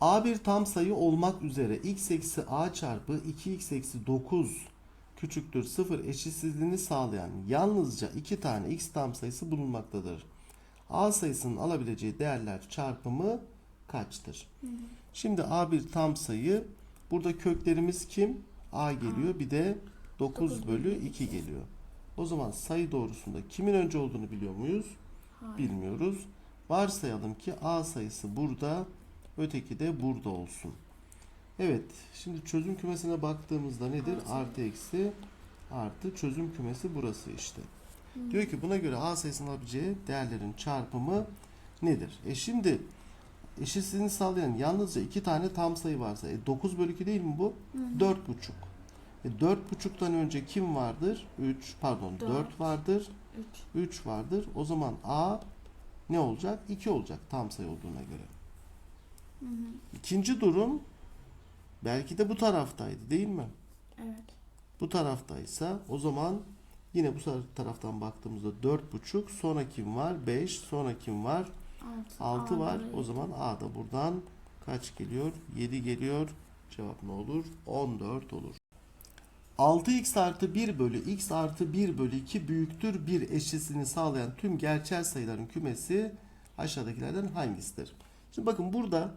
A bir tam sayı olmak üzere x eksi a çarpı 2x eksi 9 küçüktür 0 eşitsizliğini sağlayan yalnızca iki tane x tam sayısı bulunmaktadır. A sayısının alabileceği değerler çarpımı kaçtır? Şimdi A bir tam sayı. Burada köklerimiz kim? A geliyor. Bir de 9 bölü 2 geliyor. O zaman sayı doğrusunda kimin önce olduğunu biliyor muyuz? Hayır. Bilmiyoruz. Varsayalım ki A sayısı burada, öteki de burada olsun. Evet, şimdi çözüm kümesine baktığımızda nedir? Artı. Eksi artı çözüm kümesi burası işte. Diyor ki buna göre A sayısının alabileceği değerlerin çarpımı nedir? E şimdi eşitsizliğini sağlayan yalnızca iki tane tam sayı varsa e 9 bölü 2 değil mi bu? 4,5. E 4,5'tan önce kim vardır? 3 pardon 4, Dört. vardır. 3. 3 vardır. O zaman A ne olacak? 2 olacak tam sayı olduğuna göre. İkinci durum belki de bu taraftaydı değil mi? Evet. Bu taraftaysa o zaman yine bu taraftan baktığımızda 4,5 sonra kim var? 5 sonra kim var? 6. 6 var. O zaman A da buradan kaç geliyor? 7 geliyor. Cevap ne olur? 14 olur. 6x artı 1 bölü x artı 1 bölü 2 büyüktür 1 eşitsizliğini sağlayan tüm gerçel sayıların kümesi aşağıdakilerden hangisidir? Şimdi bakın burada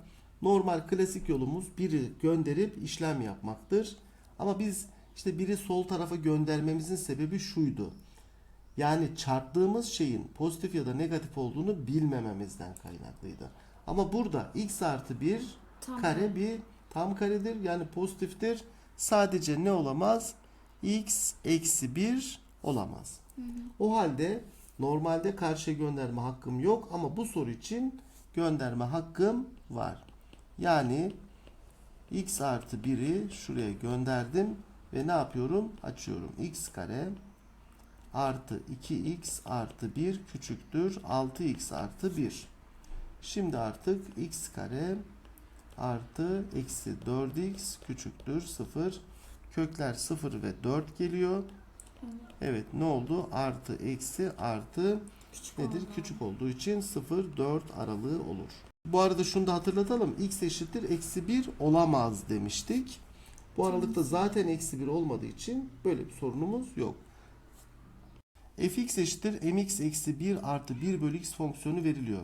normal klasik yolumuz biri gönderip işlem yapmaktır. Ama biz işte biri sol tarafa göndermemizin sebebi şuydu. Yani çarptığımız şeyin pozitif ya da negatif olduğunu bilmememizden kaynaklıydı. Ama burada x artı 1 Tam kare bir tam karedir. Yani pozitiftir. Sadece ne olamaz? x eksi 1 olamaz. O halde normalde karşıya gönderme hakkım yok ama bu soru için gönderme hakkım var. Yani x artı 1'i şuraya gönderdim ve ne yapıyorum? Açıyorum. x kare artı 2x artı 1 küçüktür 6x artı 1. Şimdi artık x kare artı eksi 4x küçüktür 0. Kökler 0 ve 4 geliyor. Evet ne oldu? Artı eksi artı Küçük nedir? oldu. Küçük olduğu için 0-4 aralığı olur. Bu arada şunu da hatırlatalım. x eşittir eksi 1 olamaz demiştik. Bu aralıkta zaten eksi 1 olmadığı için böyle bir sorunumuz yok. fx eşittir mx eksi 1 artı 1 bölü x fonksiyonu veriliyor.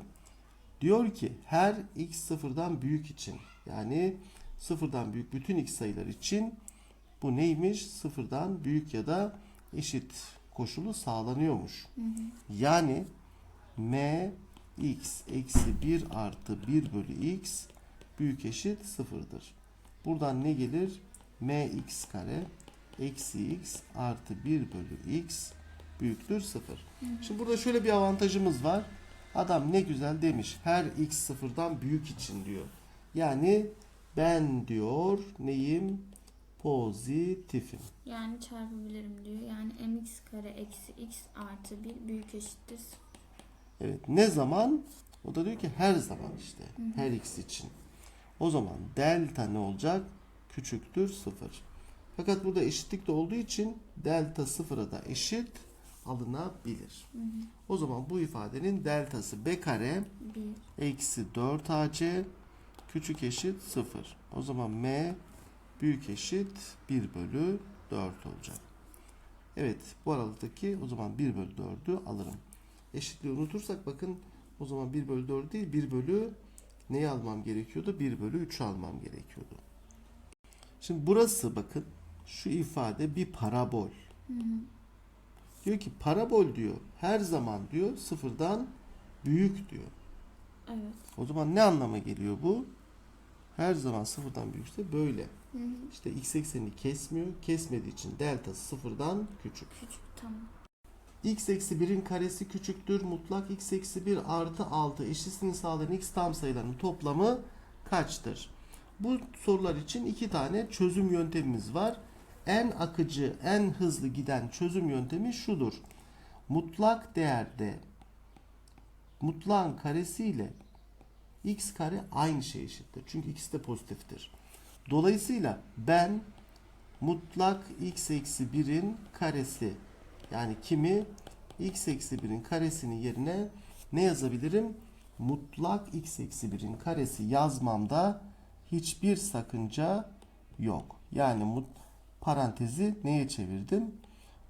Diyor ki her x sıfırdan büyük için yani sıfırdan büyük bütün x sayılar için bu neymiş? Sıfırdan büyük ya da eşit koşulu sağlanıyormuş. Yani m x eksi 1 artı 1 bölü x büyük eşit sıfırdır. Buradan ne gelir? mx kare eksi x artı 1 bölü x büyüktür 0. Şimdi burada şöyle bir avantajımız var. Adam ne güzel demiş. Her x sıfırdan büyük için diyor. Yani ben diyor neyim? Pozitifim. Yani çarpabilirim diyor. Yani mx kare eksi x artı 1 büyük eşittir. sıfır. Evet ne zaman? O da diyor ki her zaman işte. Her x için. O zaman delta ne olacak? Küçüktür 0. Fakat burada eşitlik de olduğu için delta sıfıra da eşit alınabilir. O zaman bu ifadenin deltası b kare 1. eksi 4ac küçük eşit 0. O zaman m büyük eşit 1 bölü 4 olacak. Evet bu aralıktaki o zaman 1 bölü 4'ü alırım. Eşitliği unutursak bakın o zaman 1 bölü 4 değil 1 bölü neyi almam gerekiyordu? 1 bölü 3 almam gerekiyordu. Şimdi burası bakın şu ifade bir parabol. Diyor ki parabol diyor her zaman diyor sıfırdan büyük diyor. Evet. O zaman ne anlama geliyor bu? Her zaman sıfırdan büyükse böyle. Hı hı. İşte x eksenini kesmiyor. Kesmediği için delta sıfırdan küçük. Küçük tamam. X eksi 1'in karesi küçüktür. Mutlak x eksi 1 artı 6 eşitliğini sağlayan x tam sayılarının toplamı kaçtır? Bu sorular için iki tane çözüm yöntemimiz var. En akıcı, en hızlı giden çözüm yöntemi şudur. Mutlak değerde mutlağın karesiyle x kare aynı şey eşittir. Çünkü ikisi de pozitiftir. Dolayısıyla ben mutlak x eksi 1'in karesi yani kimi x eksi 1'in karesinin yerine ne yazabilirim? Mutlak x eksi 1'in karesi yazmamda hiçbir sakınca yok. Yani mut, parantezi neye çevirdim?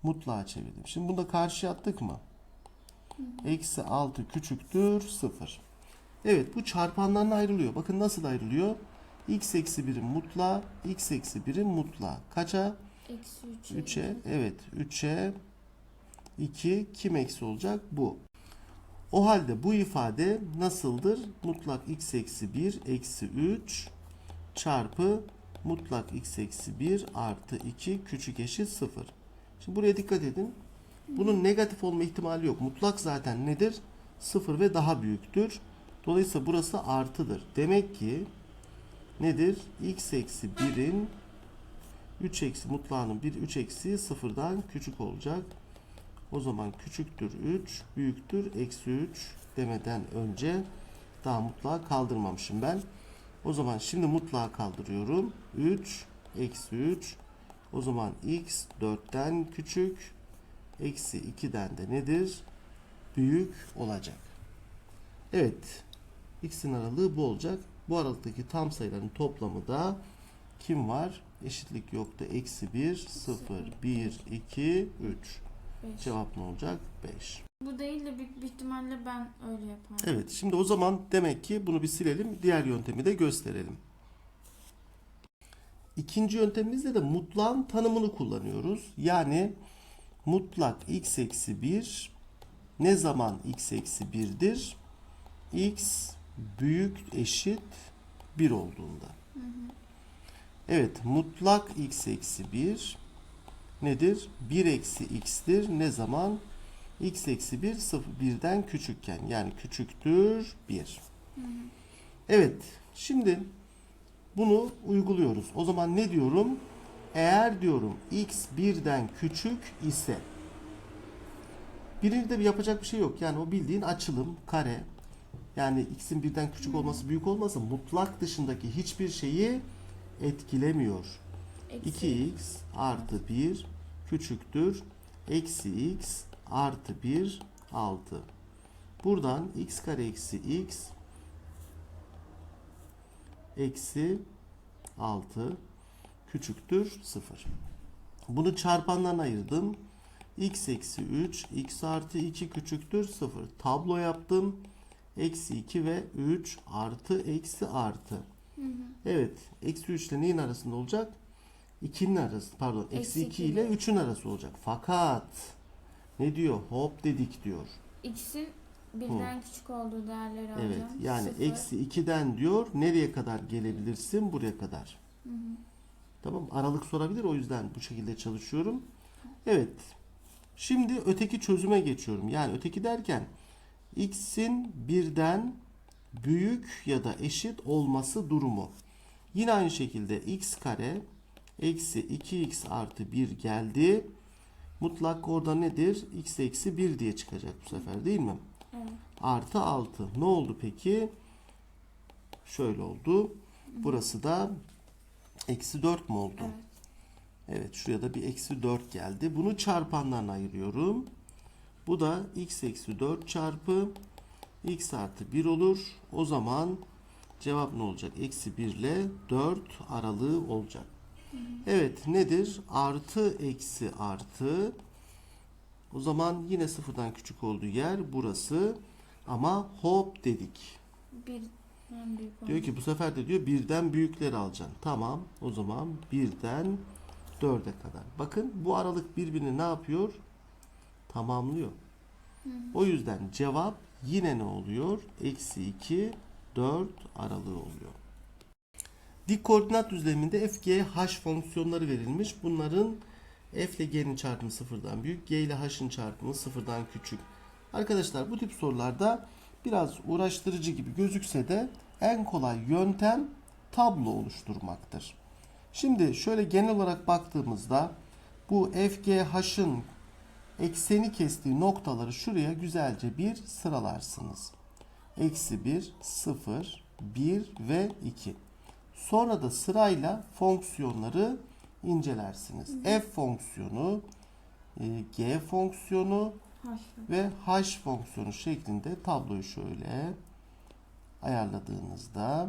Mutlağa çevirdim. Şimdi bunu da karşıya attık mı? Eksi 6 küçüktür 0. Evet bu çarpanlarına ayrılıyor. Bakın nasıl ayrılıyor? x eksi 1'in mutlağı, x eksi 1'in mutlağı. Kaça? Eksi 3'e. 3'e. Evet 3'e 2 kim eksi olacak? Bu. O halde bu ifade nasıldır? Mutlak x eksi 1 eksi 3 çarpı mutlak x eksi 1 artı 2 küçük eşit 0. Şimdi buraya dikkat edin. Bunun negatif olma ihtimali yok. Mutlak zaten nedir? 0 ve daha büyüktür. Dolayısıyla burası artıdır. Demek ki nedir? x eksi 1'in 3 eksi mutlağının 1 3 eksi sıfırdan küçük olacak. O zaman küçüktür 3, büyüktür eksi 3 demeden önce daha mutlağı kaldırmamışım ben. O zaman şimdi mutlağı kaldırıyorum. 3 eksi 3 o zaman x 4'ten küçük eksi 2'den de nedir? Büyük olacak. Evet. X'in aralığı bu olacak. Bu aralıktaki tam sayıların toplamı da kim var? Eşitlik yoktu. Eksi 1, 0, 1, 2, 3. Beş. Cevap ne olacak? 5. Bu değil de büyük bir ihtimalle ben öyle yaparım. Evet. Şimdi o zaman demek ki bunu bir silelim. Diğer yöntemi de gösterelim. İkinci yöntemimizde de mutlağın tanımını kullanıyoruz. Yani mutlak x eksi 1 ne zaman x eksi 1'dir? x büyük eşit 1 olduğunda. Evet mutlak x eksi 1 nedir? 1 eksi x'tir. Ne zaman? x eksi 1 0 1'den küçükken yani küçüktür 1. Evet şimdi bunu uyguluyoruz. O zaman ne diyorum? Eğer diyorum x 1'den küçük ise birinde bir yapacak bir şey yok. Yani o bildiğin açılım kare. Yani x'in birden küçük olması büyük olması mutlak dışındaki hiçbir şeyi etkilemiyor. Eksi 2x artı 1 küçüktür. Eksi x artı 1 6. Buradan x kare eksi x eksi 6 küçüktür 0. Bunu çarpandan ayırdım. x eksi 3 x artı 2 küçüktür 0. Tablo yaptım. Eksi 2 ve 3 artı eksi artı. Evet. Eksi 3 ile neyin arasında olacak? 2'nin arası pardon. Eksi Eksi 2 iki ile ile. 3'ün arası olacak. Fakat ne diyor? Hop dedik diyor. X'in birden küçük olduğu değerleri Evet. alacağım. Yani Sıfır. eksi 2'den diyor nereye kadar gelebilirsin? Buraya kadar. Tamam. Aralık sorabilir. O yüzden bu şekilde çalışıyorum. Evet. Şimdi öteki çözüme geçiyorum. Yani öteki derken x'in birden büyük ya da eşit olması durumu. Yine aynı şekilde x kare eksi 2x artı 1 geldi. Mutlak orada nedir? x eksi 1 diye çıkacak bu sefer değil mi? Evet. Artı 6. Ne oldu peki? Şöyle oldu. Burası da eksi 4 mü oldu? Evet. Evet şuraya da bir eksi 4 geldi. Bunu çarpandan ayırıyorum. Bu da x eksi 4 çarpı x artı 1 olur. O zaman cevap ne olacak? Eksi 1 ile 4 aralığı olacak. Evet nedir? Artı eksi artı. O zaman yine sıfırdan küçük olduğu yer burası. Ama hop dedik. Büyük Diyor ki bu sefer de diyor birden büyükleri alacaksın. Tamam o zaman birden dörde kadar. Bakın bu aralık birbirini ne yapıyor? Tamamlıyor. O yüzden cevap yine ne oluyor? Eksi 2, 4 aralığı oluyor. Dik koordinat düzleminde f, g, h fonksiyonları verilmiş. Bunların f ile g'nin çarpımı sıfırdan büyük, g ile h'ın çarpımı sıfırdan küçük. Arkadaşlar bu tip sorularda biraz uğraştırıcı gibi gözükse de en kolay yöntem tablo oluşturmaktır. Şimdi şöyle genel olarak baktığımızda bu f, g, h'ın ekseni kestiği noktaları şuraya güzelce bir sıralarsınız. Eksi 1, 0, 1 ve 2. Sonra da sırayla fonksiyonları incelersiniz. F fonksiyonu, e, G fonksiyonu Haşlı. ve H fonksiyonu şeklinde tabloyu şöyle ayarladığınızda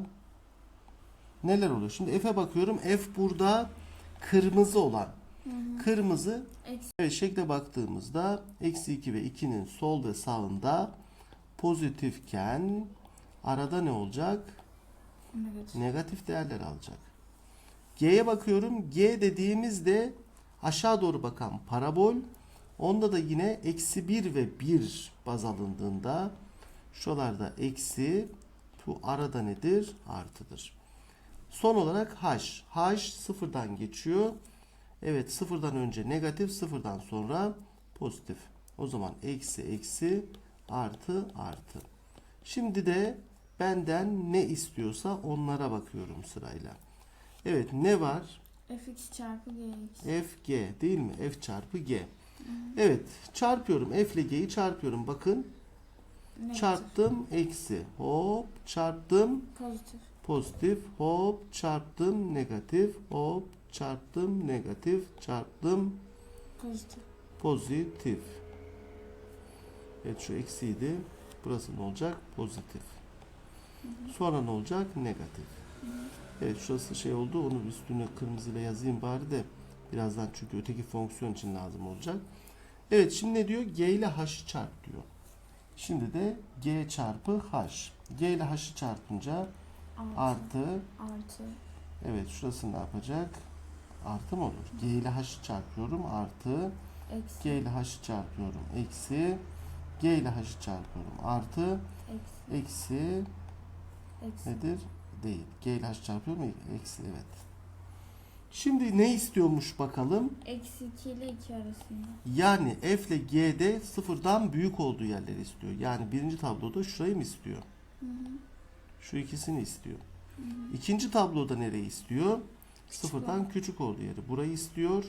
neler oluyor? Şimdi F'e bakıyorum. F burada kırmızı olan. Kırmızı Eksi Evet, şekle baktığımızda eksi 2 ve 2'nin sol ve sağında pozitifken arada ne olacak? Negatif. Negatif değerler alacak. G'ye bakıyorum. G dediğimizde aşağı doğru bakan parabol. Onda da yine eksi 1 ve 1 baz alındığında şuralarda eksi bu arada nedir? Artıdır. Son olarak H. H sıfırdan geçiyor. Evet sıfırdan önce negatif sıfırdan sonra pozitif. O zaman eksi eksi artı artı. Şimdi de benden ne istiyorsa onlara bakıyorum sırayla. Evet ne var? fx çarpı gx. F G değil mi? F çarpı G. Evet çarpıyorum. F ile G'yi çarpıyorum. Bakın Negatif. çarptım eksi. Hop çarptım Pozitif. pozitif. Hop çarptım negatif. Hop çarptım negatif. Çarptım Pozitif. pozitif. Evet şu eksiydi. Burası ne olacak? Pozitif. Sonra ne olacak? Negatif. Evet şurası şey oldu. Onu üstüne kırmızıyla yazayım bari de birazdan çünkü öteki fonksiyon için lazım olacak. Evet şimdi ne diyor? G ile H'ı çarp diyor. Şimdi de G çarpı H. G ile H'ı çarpınca Artı. artı Artı. evet şurası ne yapacak? Artı mı olur? G ile H'ı çarpıyorum artı Eksi. G ile H'ı çarpıyorum. Eksi. G ile H'ı çarpıyorum. Artı. Eksi. Eksi. Eksi. Nedir? Değil. G ile H çarpıyorum. Eksi. Evet. Şimdi ne istiyormuş bakalım? Eksi 2 ile 2 arasında. Yani F ile G'de sıfırdan büyük olduğu yerleri istiyor. Yani birinci tabloda şurayı mı istiyor? Hı hı. Şu ikisini istiyor. Hı hı. İkinci tabloda nereyi istiyor? Küçük Sıfırdan olan. küçük olduğu yeri. Burayı istiyor.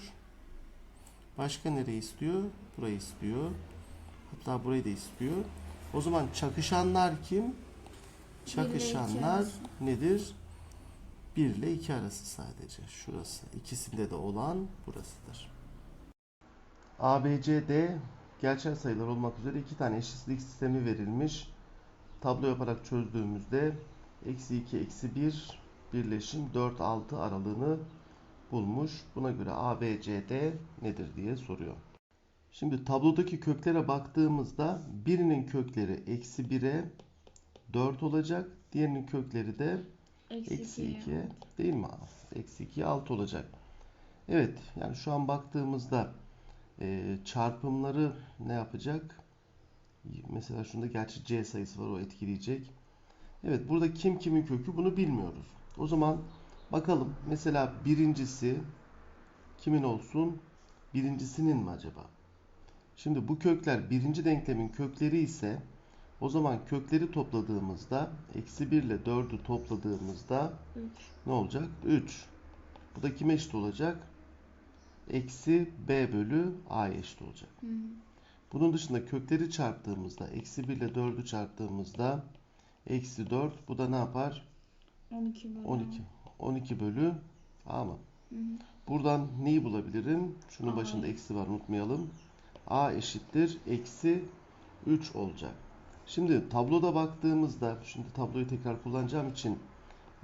Başka nereyi istiyor? Burayı istiyor. Hatta burayı da istiyor. O zaman çakışanlar kim? Çakışanlar nedir? 1 ile 2 arası sadece. Şurası. İkisinde de olan burasıdır. ABCD gerçel sayılar olmak üzere iki tane eşitsizlik sistemi verilmiş. Tablo yaparak çözdüğümüzde eksi 2 eksi 1 birleşim 4 6 aralığını bulmuş. Buna göre ABCD nedir diye soruyor. Şimdi tablodaki köklere baktığımızda birinin kökleri eksi 1'e 4 olacak. Diğerinin kökleri de Eksi Eksi 2'ye. 2'ye değil mi? Eksi 2'ye 6 olacak. Evet yani şu an baktığımızda e, çarpımları ne yapacak? Mesela şunda gerçi C sayısı var o etkileyecek. Evet burada kim kimin kökü bunu bilmiyoruz. O zaman bakalım mesela birincisi kimin olsun? Birincisinin mi acaba? Şimdi bu kökler birinci denklemin kökleri ise o zaman kökleri topladığımızda eksi 1 ile 4'ü topladığımızda 3. ne olacak? 3. Bu da kime eşit olacak? Eksi b bölü a eşit olacak. Hı. Bunun dışında kökleri çarptığımızda eksi 1 ile 4'ü çarptığımızda eksi 4 bu da ne yapar? 12 bölü 12. 12 bölü a mı? Hı hı. Buradan neyi bulabilirim? Şunun A. başında eksi var unutmayalım. a eşittir eksi 3 olacak. Şimdi tabloda baktığımızda, şimdi tabloyu tekrar kullanacağım için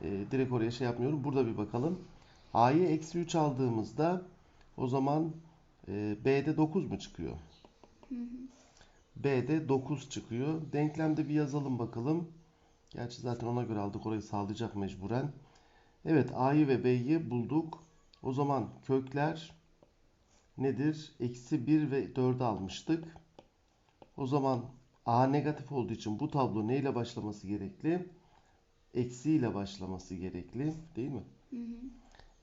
e, direkt oraya şey yapmıyorum. Burada bir bakalım. a'yı eksi 3 aldığımızda o zaman e, b'de 9 mu çıkıyor? Hı hı. b'de 9 çıkıyor. Denklemde bir yazalım bakalım. Gerçi zaten ona göre aldık. Orayı sağlayacak mecburen. Evet a'yı ve b'yi bulduk. O zaman kökler nedir? Eksi 1 ve 4'ü almıştık. O zaman a negatif olduğu için bu tablo neyle başlaması gerekli? Eksi ile başlaması gerekli. Değil mi? Hı hı.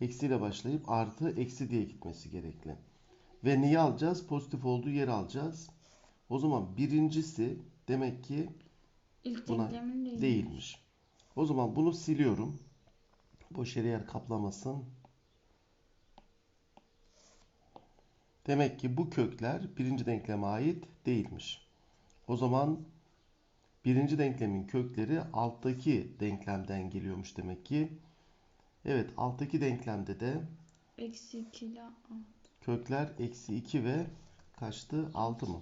Eksi ile başlayıp artı eksi diye gitmesi gerekli. Ve neyi alacağız? Pozitif olduğu yeri alacağız. O zaman birincisi demek ki İlk Buna denklemin değil. değilmiş. O zaman bunu siliyorum. Boş yere yer kaplamasın. Demek ki bu kökler birinci denkleme ait değilmiş. O zaman birinci denklemin kökleri alttaki denklemden geliyormuş demek ki. Evet alttaki denklemde de Eksi 2 ile 6. kökler eksi 2 ve kaçtı? 6 mı?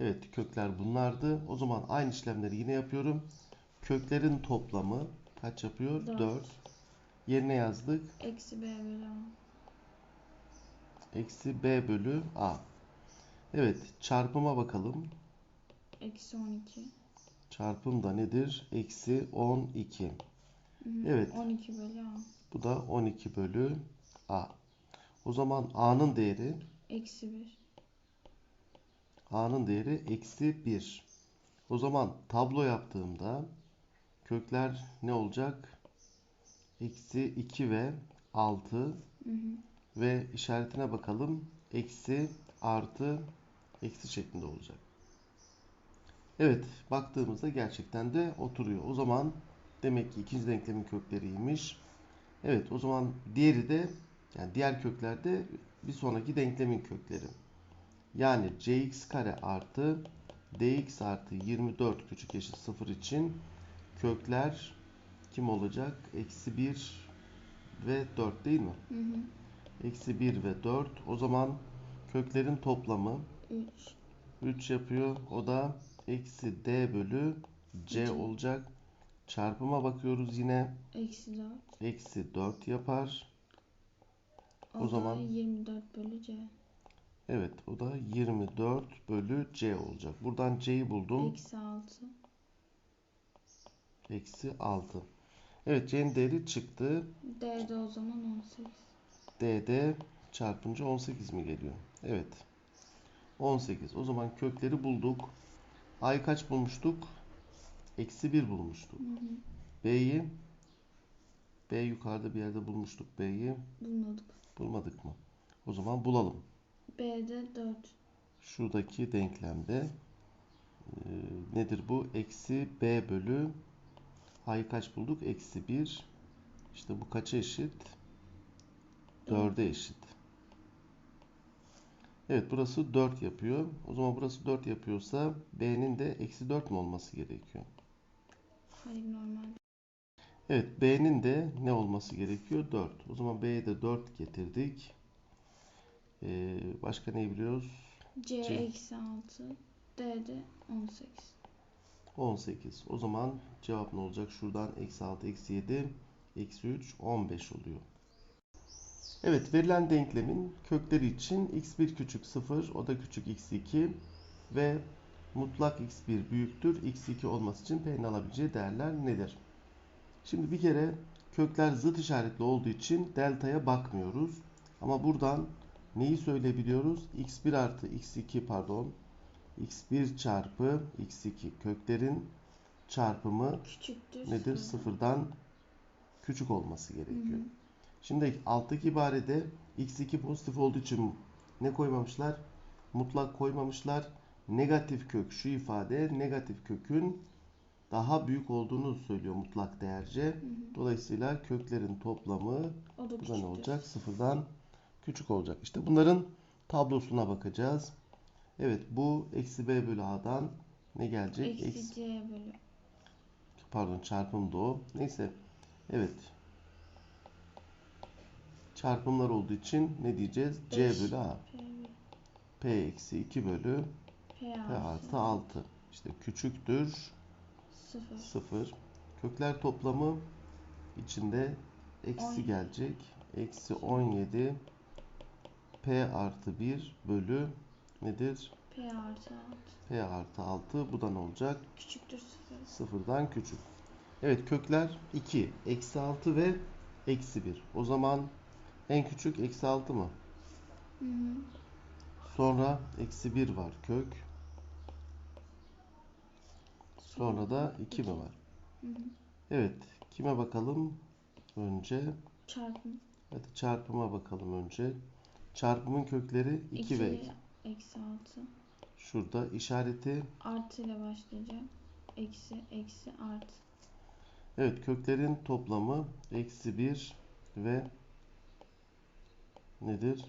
Evet kökler bunlardı. O zaman aynı işlemleri yine yapıyorum. Köklerin toplamı kaç yapıyor? Dört. 4. Yerine yazdık. Eksi B bölü A. Eksi B bölü A. Evet çarpıma bakalım. Eksi 12. Çarpım da nedir? Eksi 12. Hı hı. Evet. 12 bölü A. Bu da 12 bölü A. O zaman A'nın değeri Eksi 1. A'nın değeri eksi 1. O zaman tablo yaptığımda kökler ne olacak? Eksi 2 ve 6 Hı hı. ve işaretine bakalım. Eksi artı eksi şeklinde olacak. Evet baktığımızda gerçekten de oturuyor. O zaman demek ki ikinci denklemin kökleriymiş. Evet o zaman diğeri de yani diğer köklerde bir sonraki denklemin kökleri. Yani cx kare artı dx artı 24 küçük eşit 0 için kökler kim olacak? Eksi 1 ve 4 değil mi? Hı hı. Eksi 1 ve 4. O zaman köklerin toplamı 3. 3 yapıyor. O da eksi d bölü c olacak. Çarpıma bakıyoruz yine. Eksi 4. Eksi 4 yapar. O, O zaman- da 24 bölü C. Evet o da 24 bölü c olacak. Buradan c'yi buldum. Eksi 6. Eksi 6. Evet c'nin değeri çıktı. D de o zaman 18. D'de çarpınca 18 mi geliyor? Evet. 18. O zaman kökleri bulduk. A'yı kaç bulmuştuk? Eksi 1 bulmuştuk. B'yi B yukarıda bir yerde bulmuştuk B'yi. Bulmadık. Bulmadık mı? O zaman bulalım. B'de 4. Şuradaki denklemde e, nedir bu? Eksi B bölü A'yı kaç bulduk? Eksi 1. İşte bu kaça eşit? 4'e eşit. Evet burası 4 yapıyor. O zaman burası 4 yapıyorsa B'nin de eksi 4 mü olması gerekiyor? Hayır normal. Evet B'nin de ne olması gerekiyor? 4. O zaman B'ye de 4 getirdik. Ee, başka ne biliyoruz? C, C. eksi 6. D de 18. 18. O zaman cevap ne olacak? Şuradan eksi 6, eksi 7, eksi 3, 15 oluyor. Evet verilen denklemin kökleri için x1 küçük 0, o da küçük x2 ve mutlak x1 büyüktür x2 olması için p'nin alabileceği değerler nedir? Şimdi bir kere kökler zıt işaretli olduğu için delta'ya bakmıyoruz. Ama buradan neyi söyleyebiliyoruz? x1 artı x2 pardon x1 çarpı x2 köklerin çarpımı Küçüktür. nedir? sıfırdan. Küçük olması Hı gerekiyor. hı. Şimdi alttaki ibarede x2 pozitif olduğu için ne koymamışlar? Mutlak koymamışlar. Negatif kök şu ifade negatif kökün daha büyük olduğunu söylüyor mutlak değerce. Hı hı. Dolayısıyla köklerin toplamı O da bu da ne olacak? Sıfırdan küçük olacak. İşte bunların tablosuna bakacağız. Evet bu eksi b bölü a'dan ne gelecek? Eksi C bölü. pardon çarpım da o. Neyse. Evet. Çarpımlar olduğu için ne diyeceğiz? C bölü A. P, eksi 2 bölü P artı artı 6. İşte küçüktür 0. 0. Kökler toplamı içinde eksi gelecek. Eksi 17 P artı 1 bölü nedir? P artı 6. P artı 6. Bu da ne olacak? Küçüktür 0. Sıfırdan küçük. Evet kökler 2, eksi 6 ve eksi 1. O zaman en küçük eksi 6 mı? Hı hı. Sonra eksi 1 var kök. Sonra da 2 mi var? Hı hı. Evet kime bakalım? Önce Çarpım. hadi çarpıma bakalım önce. Çarpımın kökleri 2 ve 2 eksi 6. şurada işareti. Artı ile başlayacağım. Eksi, eksi, artı. Evet köklerin toplamı eksi 1 ve nedir?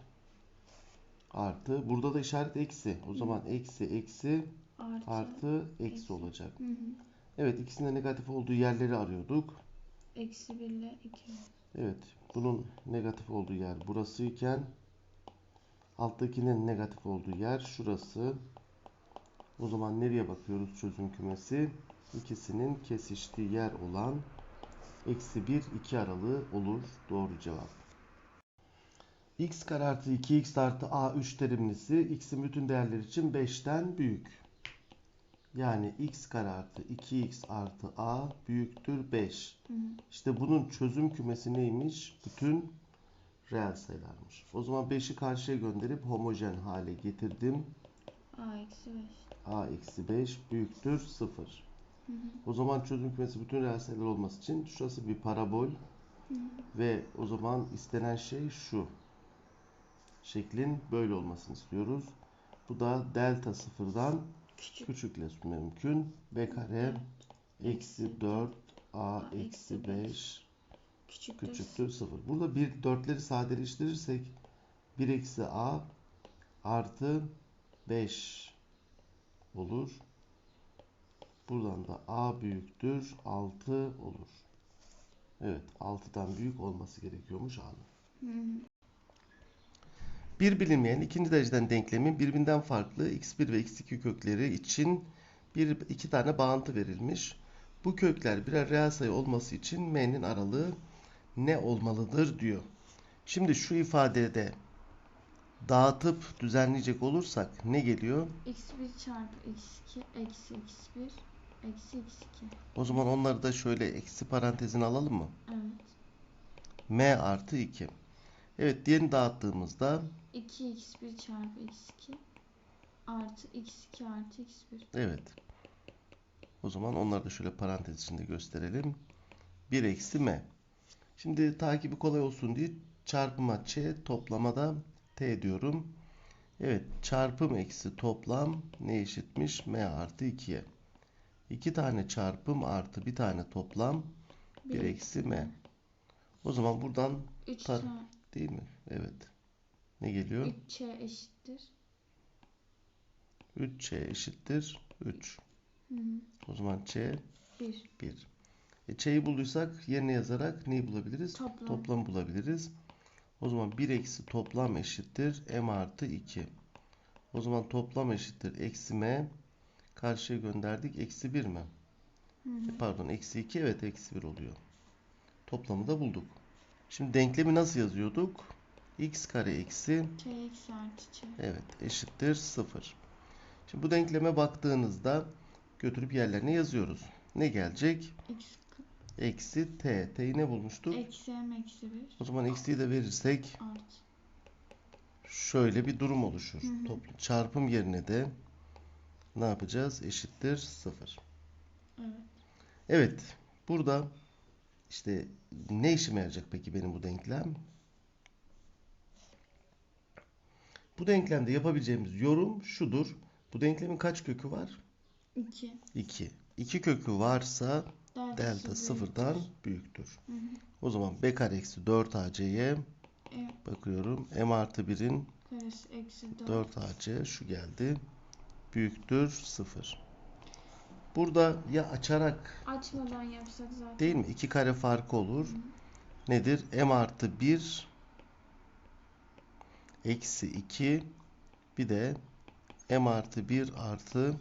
Artı. Burada da işaret eksi. O zaman eksi eksi Artı. artı eksi eksi. olacak. Hı hı. Evet ikisinde negatif olduğu yerleri arıyorduk. Eksi 1 ile 2. Evet bunun negatif olduğu yer burası iken alttakinin negatif olduğu yer şurası. O zaman nereye bakıyoruz çözüm kümesi? İkisinin kesiştiği yer olan eksi 1 2 aralığı olur. Doğru cevap. X kare artı 2x artı a 3 terimlisi x'in bütün değerleri için 5'ten büyük. Yani x kare artı 2x artı a büyüktür 5. Hı hı. İşte bunun çözüm kümesi neymiş? Bütün reel sayılarmış. O zaman 5'i karşıya gönderip homojen hale getirdim. A eksi 5. a eksi 5 büyüktür 0. Hı hı. O zaman çözüm kümesi bütün reel sayılar olması için şurası bir parabol Hı hı. ve o zaman istenen şey şu. Şeklin böyle olmasını istiyoruz. Bu da delta sıfırdan Küçük. küçükle mümkün. b kare eksi 4 a eksi 5 Küçüktür. küçüktür 0. Burada bir dörtleri sadeleştirirsek 1 eksi a artı 5 olur. Buradan da a büyüktür 6 olur. Evet 6'dan büyük olması gerekiyormuş a'nın. Bir bilinmeyen ikinci dereceden denklemin birbirinden farklı x1 ve x2 kökleri için bir iki tane bağıntı verilmiş. Bu kökler birer reel sayı olması için m'nin aralığı ne olmalıdır diyor. Şimdi şu ifadede dağıtıp düzenleyecek olursak ne geliyor? x1 çarpı x2 eksi x1 eksi x2. O zaman onları da şöyle eksi parantezine alalım mı? Evet. m artı 2. Evet diğerini dağıttığımızda 2x1 çarpı x2 artı x2 artı x1. Evet. O zaman onları da şöyle parantez içinde gösterelim. 1 eksi m. Şimdi takibi kolay olsun diye çarpıma ç, toplama da t diyorum. Evet, çarpım eksi toplam ne eşitmiş? m artı 2'ye. 2 tane çarpım artı bir tane toplam 1 eksi m. O zaman buradan 3 Tar- çarpı değil mi? Evet. Ne geliyor? 3c eşittir. 3ç eşittir 3. Hı hı. O zaman ç 1. 1. E, ç'yi bulduysak yerine yazarak neyi bulabiliriz? Toplam. Toplam bulabiliriz. O zaman 1 eksi toplam eşittir m artı 2. O zaman toplam eşittir eksi m. Karşıya gönderdik. Eksi 1 mi? Hı hı. E, pardon eksi 2 evet eksi 1 oluyor. Toplamı da bulduk. Şimdi denklemi nasıl yazıyorduk? X kare eksi c eksi artı c. evet eşittir 0. Şimdi bu denkleme baktığınızda götürüp yerlerine yazıyoruz. Ne gelecek? x Eksi t. T'yi ne bulmuştuk? eksi m eksi 1 O zaman eksiği de verirsek artı. şöyle bir durum oluşur. Hı hı. Toplu çarpım yerine de ne yapacağız? Eşittir 0. Evet. Evet. Burada işte ne işime yarayacak peki benim bu denklem? Bu denklemde yapabileceğimiz yorum şudur. Bu denklemin kaç kökü var? 2. 2. 2 kökü varsa Delta, delta sıfırdan büyüktür. Hı hı. O zaman b kare eksi 4 ac'ye E bakıyorum. m artı 1'in karesi eksi 4. 4 ac şu geldi. Büyüktür 0. Burada ya açarak Açmadan yapsak zaten. değil mi? 2 kare farkı olur. Hı. Nedir? m artı 1 eksi 2 bir de m artı 1 artı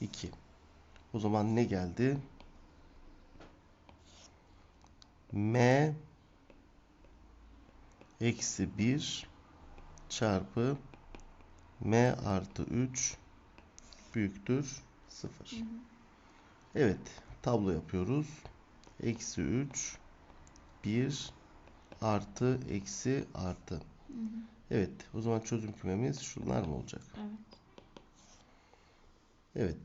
2. O zaman ne geldi? m eksi 1 çarpı m artı 3 büyüktür 0. Hı hı. Evet, tablo yapıyoruz. Eksi 3, 1, artı, eksi, artı. Hı hı. Evet, o zaman çözüm kümemiz şunlar mı olacak? Evet. Evet.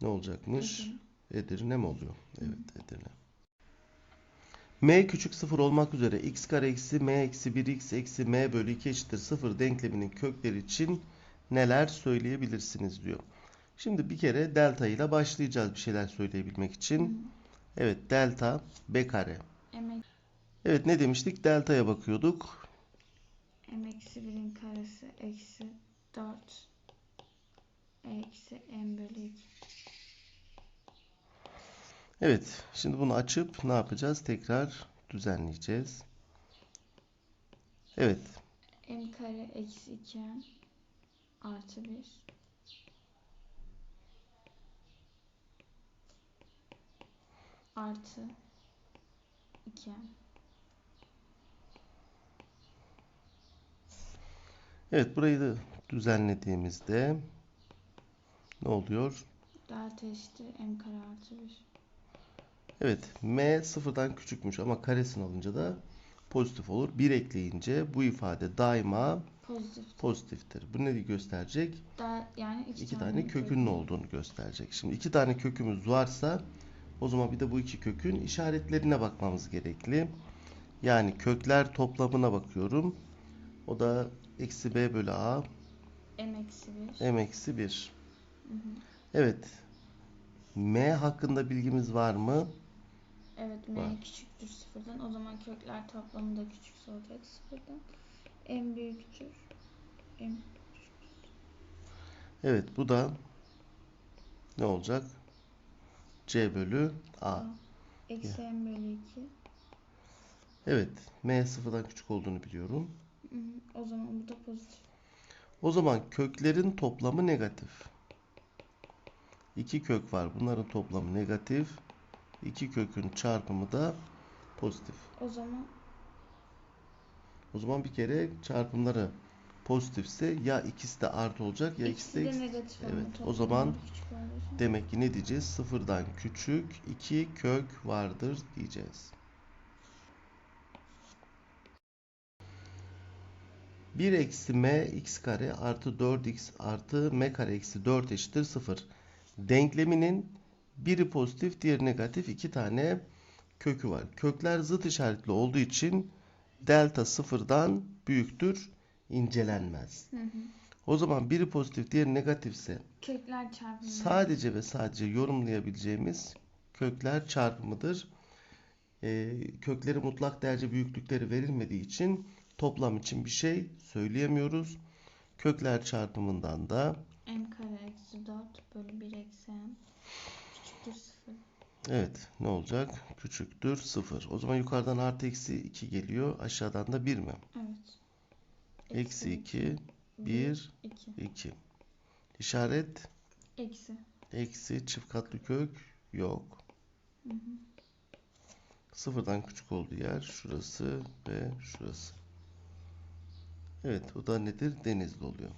Ne olacakmış? Edirne. Edirne mi oluyor? Evet, Edirne. m küçük 0 olmak üzere x kare eksi m eksi 1x eksi m bölü 2 eşittir 0 denkleminin kökleri için neler söyleyebilirsiniz diyor. Şimdi bir kere delta ile başlayacağız bir şeyler söyleyebilmek için. Evet delta b kare. Evet ne demiştik? Delta'ya bakıyorduk. M eksi 1'in karesi eksi 4 eksi m bölü 2. Evet şimdi bunu açıp ne yapacağız? Tekrar düzenleyeceğiz. Evet m kare eksi 2m artı 1 artı 2. Evet burayı da düzenlediğimizde ne oluyor? Delta eşittir m kare artı 1. Evet m sıfırdan küçükmüş ama karesini alınca da pozitif olur. 1 ekleyince bu ifade daima Pozitif. pozitiftir. Bu ne gösterecek? Da, yani iki, İki tane kökünün olduğunu gösterecek. Şimdi iki tane kökümüz varsa o zaman bir de bu iki kökün işaretlerine bakmamız gerekli. Yani kökler toplamına bakıyorum. O da eksi b bölü a m eksi 1. m eksi 1. Evet. m hakkında bilgimiz var mı? Evet Var. m küçüktür sıfırdan. O zaman kökler toplamı da küçükse olacak sıfırdan. m büyüktür. m Evet bu da ne olacak? c bölü a. Eksi m bölü 2. Evet. m sıfırdan küçük olduğunu biliyorum. O zaman bu da pozitif. O zaman köklerin toplamı negatif. İki kök var. Bunların toplamı negatif. İki kökün çarpımı da pozitif. O zaman O zaman bir kere çarpımları pozitifse ya ikisi de artı olacak ya ikisi ikisi de de negatif Evet, o zaman. Demek ki ne diyeceğiz? Sıfırdan küçük iki kök vardır diyeceğiz. 1 eksi m x kare artı 4x artı m kare eksi 4 eşittir 0. Denkleminin biri pozitif diğeri negatif iki tane kökü var. Kökler zıt işaretli olduğu için delta sıfırdan büyüktür incelenmez. Hı hı. O zaman biri pozitif diğeri negatifse Kökler çarpımı. Sadece ve sadece yorumlayabileceğimiz kökler çarpımıdır. Ee, kökleri mutlak derece büyüklükleri verilmediği için toplam için bir şey söyleyemiyoruz. Kökler çarpımından da m kare eksi 4 bölü 1 eksi m küçüktür 0. evet ne olacak? Küçüktür 0. O zaman yukarıdan artı eksi 2 geliyor. Aşağıdan da 1 mi? Evet. Eksi 2, 1, 2. 2. İşaret Eksi. eksi çift katlı kök yok. Sıfırdan küçük olduğu yer şurası ve şurası. Evet o da nedir? Denizli oluyor.